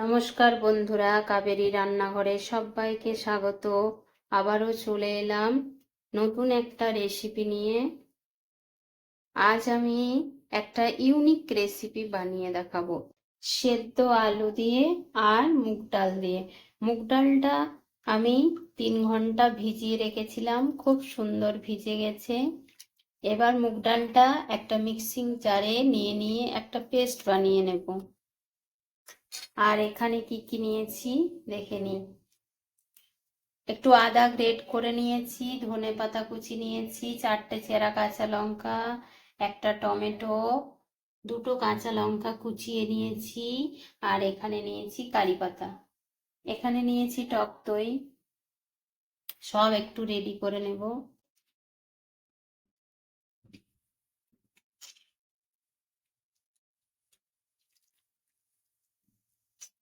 নমস্কার বন্ধুরা, কাবেরী রান্নাঘরে সবাইকে স্বাগত। আবারও চলে এলাম নতুন একটা রেসিপি নিয়ে। আজ আমি একটা ইউনিক রেসিপি বানিয়ে দেখাবো। সেদ্ধ আলু দিয়ে আর মুগ ডাল দিয়ে। মুগ ডালটা আমি তিন ঘণ্টা ভিজিয়ে রেখেছিলাম, খুব সুন্দর ভিজে গেছে। এবার মুগ ডালটা একটা মিক্সিং জারে নিয়ে নিয়ে একটা পেস্ট বানিয়ে নেব। আর এখানে কি কি নিয়েছি? দেখে নিই একটু আদা গ্রেট করে নিয়েছি, ধনে পাতা কুচি নিয়েছি, চারটে চেরা কাঁচা লঙ্কা, একটা টমেটো, দুটো কাঁচা লঙ্কা কুচিয়ে নিয়েছি, আর এখানে নিয়েছি কারি পাতা। এখানে নিয়েছি টক দই। সব একটু রেডি করে নেব।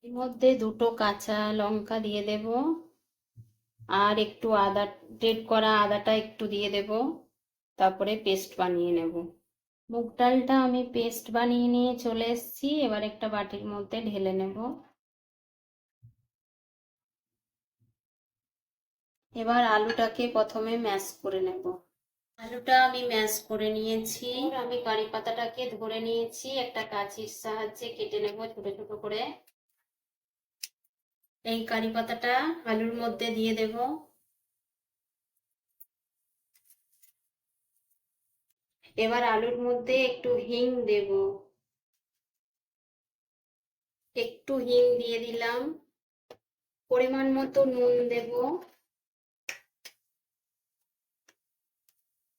এর মধ্যে দুটো কাঁচা লঙ্কা দিয়ে দেব। আর একটু আদা, গ্রেট করা আদাটা একটু দিয়ে দেব। তারপরে পেস্ট বানিয়ে নেব। মুগ ডালটা আমি পেস্ট বানিয়ে নিয়ে চলে এসেছি। এবার একটা বাটির মধ্যে ঢেলে নেব। এবার আলুটাকে প্রথমে ম্যাশ করে নেব। আলুটা আমি ম্যাশ করে নিয়েছি। আমি কারি পাতাটাকে ধরে নিয়েছি। একটা কাঁচির সাহায্যে কেটে নেব ছোট ছোট করে। এই কারি পাতাটা আলুর মধ্যে দিয়ে দেব। এবার আলুর মধ্যে একটু হিং দেব। একটু হিং দিয়ে দিলাম। পরিমাণ মতো নুন দেব।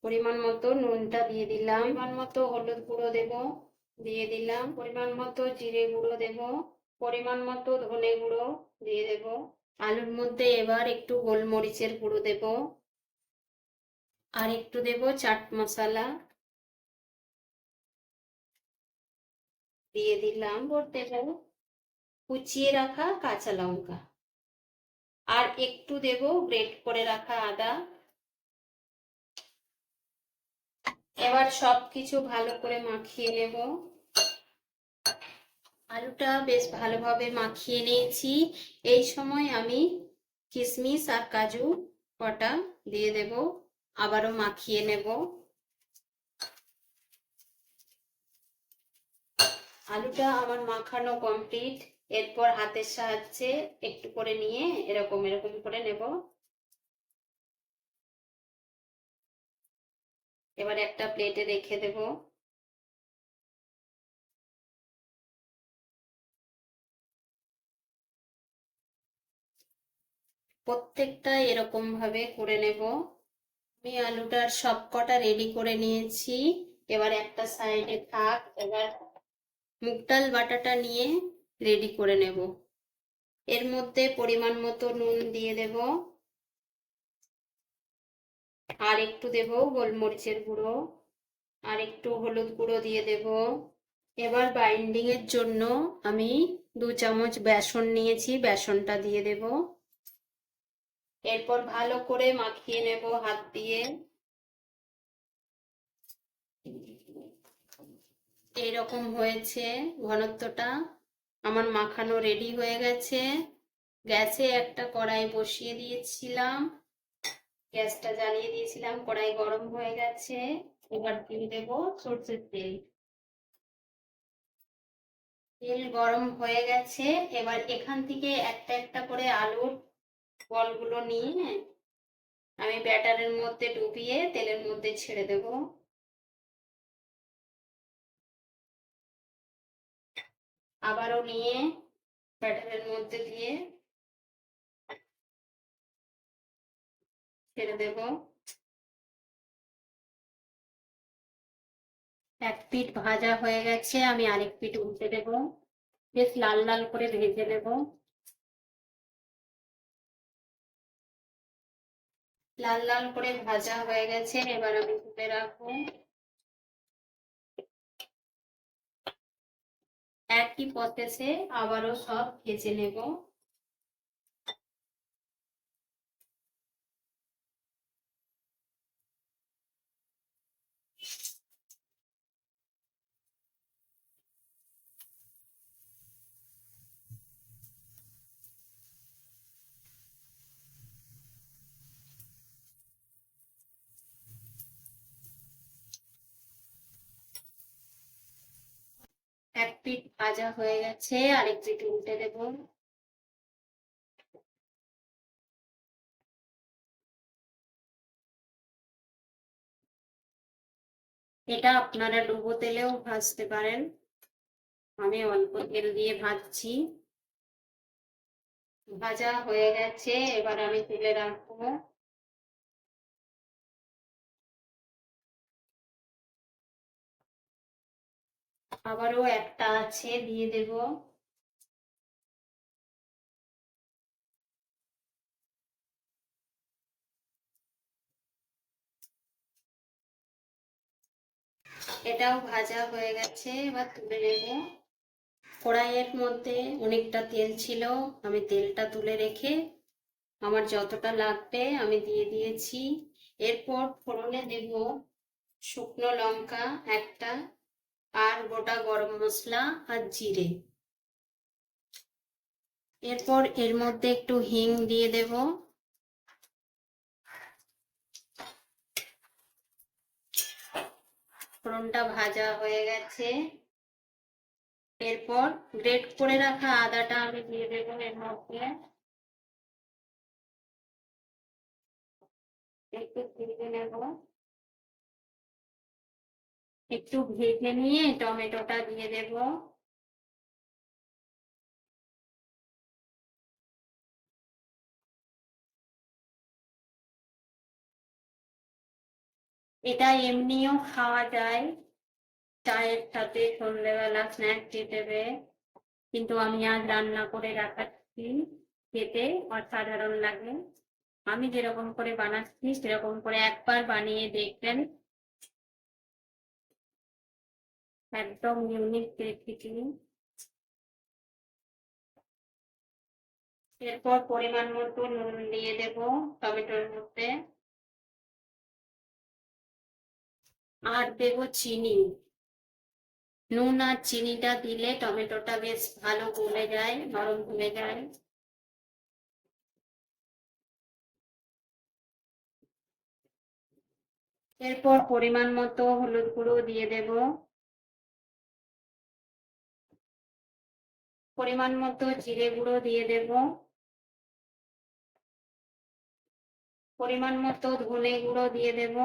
পরিমাণ মতো নুনটা দিয়ে দিলাম। পরিমাণ মতো হলুদ গুঁড়ো দেব। দিয়ে দিলাম। পরিমাণ মতো জিরে গুঁড়ো দেব। পরিমাণ মতো ধনে গুঁড়ো দিয়ে দেব। আলুর মধ্যে এবার একটু গোলমরিচের গুঁড়ো দেব। আর একটু দেব চাট মশলা। দিয়ে দিলাম দেব কুচিয়ে রাখা কাঁচা লঙ্কা। আর একটু দেব গ্রেট করে রাখা আদা। এবার সব কিছু ভালো করে মাখিয়ে নেব। আলুটা বেশ ভালোভাবে মাখিয়ে নিয়েছি। এই সময় আমি কিশমিশ আর কাজু কটা দিয়ে দেব, আবারও মাখিয়ে নেব। আলুটা আমার মাখানো কমপ্লিট, এরপর হাতের সাহায্যে একটু করে নিয়ে এরকম এরকম করে নেব। এবার একটা প্লেটে রেখে দেব। প্রত্যেকটা এরকম ভাবে করে নেব। আমি আলুটার সব কটা রেডি করে নিয়েছি। এবার একটা সাইডে থাক, এবার মুগ ডাল বাটাটা নিয়ে রেডি করে নেব। এর মধ্যে পরিমাণ মতো নুন দিয়ে দেব। আর একটু দেব গোলমরিচের গুঁড়ো। আর একটু হলুদ গুঁড়ো দিয়ে দেব। এবার বাইন্ডিং এর জন্য আমি দু চামচ বেসন নিয়েছি। বেসনটা দিয়ে দেব। এরপর ভালো করে মাখিয়ে নেব হাত দিয়ে। এইরকম হয়েছে ঘনত্বটা। আমার মাখানো রেডি হয়ে গেছে। গ্যাসে একটা কড়াই বসিয়ে দিয়েছিলাম। গ্যাসটা জ্বালিয়ে দিয়েছিলাম, কড়াই গরম হয়ে গেছে। এবার দিয়ে দেব সর্ষের তেল। তেল গরম হয়ে গেছে। এবার এখান থেকে একটা একটা করে আলুর বলগুলো নিয়ে আমি ব্যাটারের মধ্যে ডুবিয়ে তেলের মধ্যে ছেড়ে দেব। আবারও নিয়ে ব্যাটারের মধ্যে দিয়ে ছেড়ে দেব। এক পিঠ ভাজা হয়ে গেছে, আমি আরেক পিঠ উল্টে দেব। বেশ লাল লাল করে ভেজে নেব। লাল লাল করে ভাজা হয়ে গেছে, এবার আমি তুলে রাখব। একই প্রসেসে আবারও সব ভেজে নেব। পিঠ ভাজা হয়ে গেছে আরেক পিঠ উল্টে দেব। এটা আপনারা ডুবো তেলেও ভাজতে পারেন। আমি অল্প তেল দিয়ে ভাজছি। ভাজা হয়ে গেছে, এবার আমি তেলে রাখব। আবারও একটা আছে, দিয়ে দেব। এটাও ভাজা হয়ে গেছে, এবার তুলে নেব। কড়াইয়ের মধ্যে অনেকটা তেল ছিল, আমি তেলটা তুলে রেখে আমার যতটা লাগবে আমি দিয়ে দিয়েছি। এরপর ফোড়নে দেব শুকনো লঙ্কা একটা আর গোটা গরম মশলা আর জিরে। এরপর এর মধ্যে একটু হিং দিয়ে দেব। ফোড়নটা ভাজা হয়ে গেছে। এরপর গ্রেট করে রাখা আদাটা আমি দিয়ে দেবো এর মধ্যে। একটু ভেজে নেব। একটু ভেজে নিয়ে টমেটোটা দিয়ে দেব। এটা এমনিও খাওয়া যায়। চায়ের সাথে সন্ধ্যেবেলা স্ন্যাক হিসেবে কিন্তু আমি আজ রান্না করে রাখাচ্ছি খেতে অসাধারণ লাগে। আমি যেরকম করে বানাচ্ছি সেরকম করে একবার বানিয়ে দেখবেন একদম ইউনিক রেসিপি এরপর পরিমাণ মতো নুন দিয়ে দেব টমেটোর মধ্যে। আর দেব চিনি। নুন আর চিনিটা দিলে টমেটোটা বেশ ভালো গলে যায়, নরম হয়ে যায়। এরপর পরিমাণ মতো হলুদ গুঁড়ো দিয়ে দেব। পরিমাণ মতো জিরে গুঁড়ো দিয়ে দেব। পরিমাণ মতো ধনে গুঁড়ো দিয়ে দেব।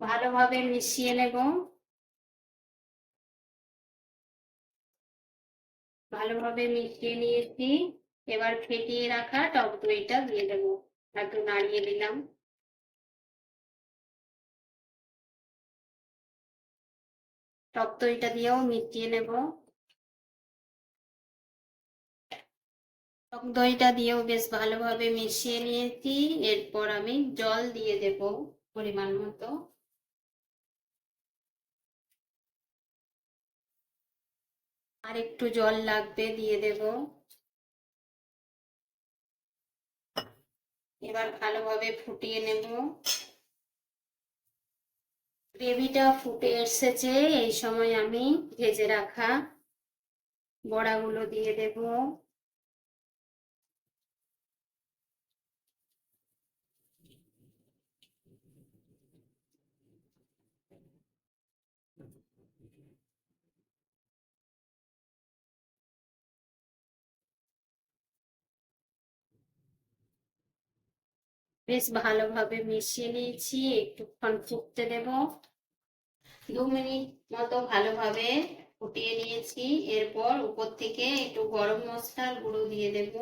ভালোভাবে মিশিয়ে নেব। ভালোভাবে মিশিয়ে নিয়েছি। এবার ফেটিয়ে রাখা টক দইটা দিয়ে দেবো। একটু নাড়িয়ে দিলাম। টক দইটা দিয়েও মিশিয়ে নেব। টক দইটা দিয়েও বেশ ভালোভাবে মিশিয়ে নিয়েছি। এরপর আমি জল দিয়ে দেব পরিমাণ মতো। আর একটু জল লাগবে দিয়ে দেব। এবার ভালোভাবে ফুটিয়ে নেব। গ্রেভিটা ফুটে এসেছে, এই সময় আমি ভেজে রাখা বড়াগুলো দিয়ে দেব। বেশ ভালোভাবে মিশিয়ে নিয়েছি, একটুক্ষণ ফুটতে দেব। দু মিনিট মতো ভালোভাবে ফুটিয়ে নিয়েছি। এরপর উপর থেকে একটু গরম মশলার গুঁড়ো দিয়ে দেব।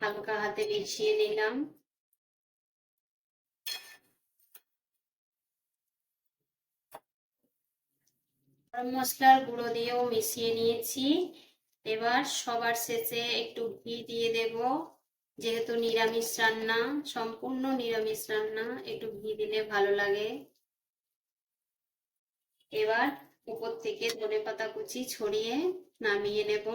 হালকা হাতে মিশিয়ে নিলাম। গরম মশলার গুঁড়ো দিয়েও মিশিয়ে নিয়েছি। এবার সবার শেষে একটু ঘি দিয়ে দেব। যেহেতু নিরামিষ রান্না, সম্পূর্ণ নিরামিষ রান্না, একটু ঘি দিলে ভালো লাগে। এবার উপর থেকে ধনে পাতা কুচি ছড়িয়ে নামিয়ে নেব।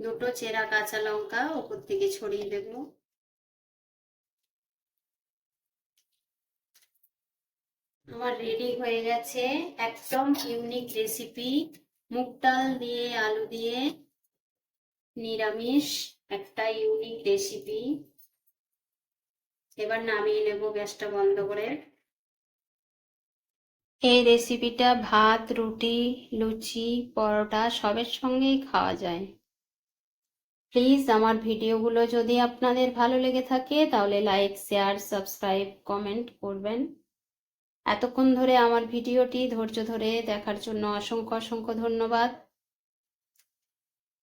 দুটো চেরা কাঁচা লঙ্কা উপর থেকে ছড়িয়ে দেব আমার রেডি হয়ে গেছে একদম ইউনিক রেসিপি মুগ ডাল দিয়ে, আলু দিয়ে নিরামিষ। একটা ইউনিক রেসিপি এবার নামিয়ে নেব গ্যাসটা বন্ধ করে। এই রেসিপিটা ভাত, রুটি, লুচি, পরোটা সবের সঙ্গেই খাওয়া যায়। প্লিজ আমার ভিডিওগুলো যদি আপনাদের ভালো লেগে থাকে, তাহলে লাইক শেয়ার সাবস্ক্রাইব কমেন্ট করবেন। এতক্ষণ ধরে আমার ভিডিওটি ধৈর্য ধরে দেখার জন্য অসংখ্য অসংখ্য ধন্যবাদ।